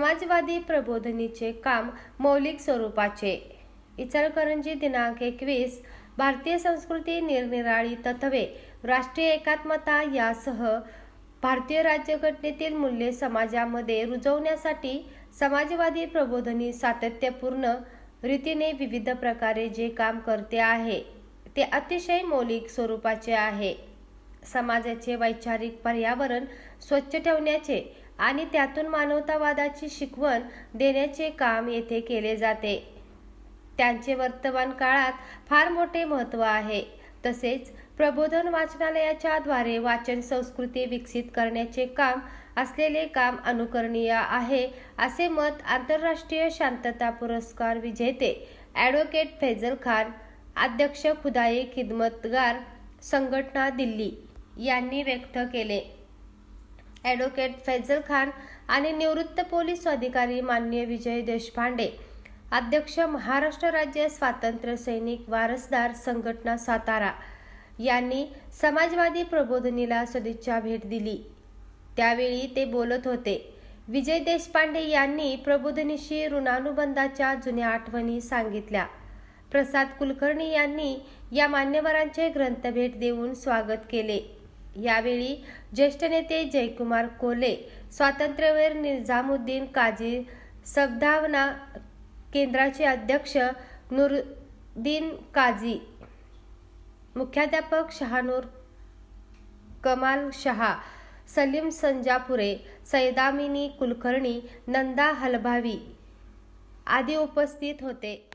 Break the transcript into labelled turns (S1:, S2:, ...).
S1: समाजवादी प्रबोधनीचे काम मौलिक स्वरूपाचे. इचलकरंजी दिनांक एकवीस भारतीय संस्कृती निरनिराळी तत्वे राष्ट्रीय एकात्मता यासह भारतीय राज्यघटनेतील मूल्ये समाजामध्ये रुजवण्यासाठी समाजवादी प्रबोधनी सातत्यपूर्ण रीतीने विविध प्रकारे जे काम करते आहे ते अतिशय मौलिक स्वरूपाचे आहे. समाजाचे वैचारिक पर्यावरण स्वच्छ ठेवण्याचे आणि त्यातून मानवतावादाची शिकवण देण्याचे काम येथे केले जाते. त्यांचे वर्तमान काळात फार मोठे महत्त्व आहे. तसेच प्रबोधन वाचनालयाच्या द्वारे वाचन संस्कृती विकसित करण्याचे काम असलेले काम अनुकरणीय आहे असे मत आंतरराष्ट्रीय शांतता पुरस्कार विजेते ॲडव्होकेट फैजल खान अध्यक्ष खुदाई खिदमतगार संघटना दिल्ली यांनी व्यक्त केले. ॲडव्होकेट फैजल खान आणि निवृत्त पोलीस अधिकारी मान्य विजय देशपांडे. अध्यक्ष महाराष्ट्र राज्य स्वातंत्र्य सैनिक वारसदार संघटना सातारा यांनी समाजवादी प्रबोधनीला सदिच्छा भेट दिली. त्यावेळी ते बोलत होते विजय देशपांडे यांनी प्रबोधनीशी ऋणानुबंधाच्या जुन्या आठवणी सांगितल्या. प्रसाद कुलकर्णी यांनी या मान्यवरांचे ग्रंथभेट देऊन स्वागत केले. यावेळी ज्येष्ठ नेते जयकुमार कोले स्वातंत्र्यवीर निजामुद्दीन काजी सद्भावना केंद्राचे अध्यक्ष नुरुद्दीन काझी मुख्याध्यापक शहानूर कमाल शहा सलीम संजापुरे सैदामिनी कुलकर्णी नंदा हलभावी आदी उपस्थित होते.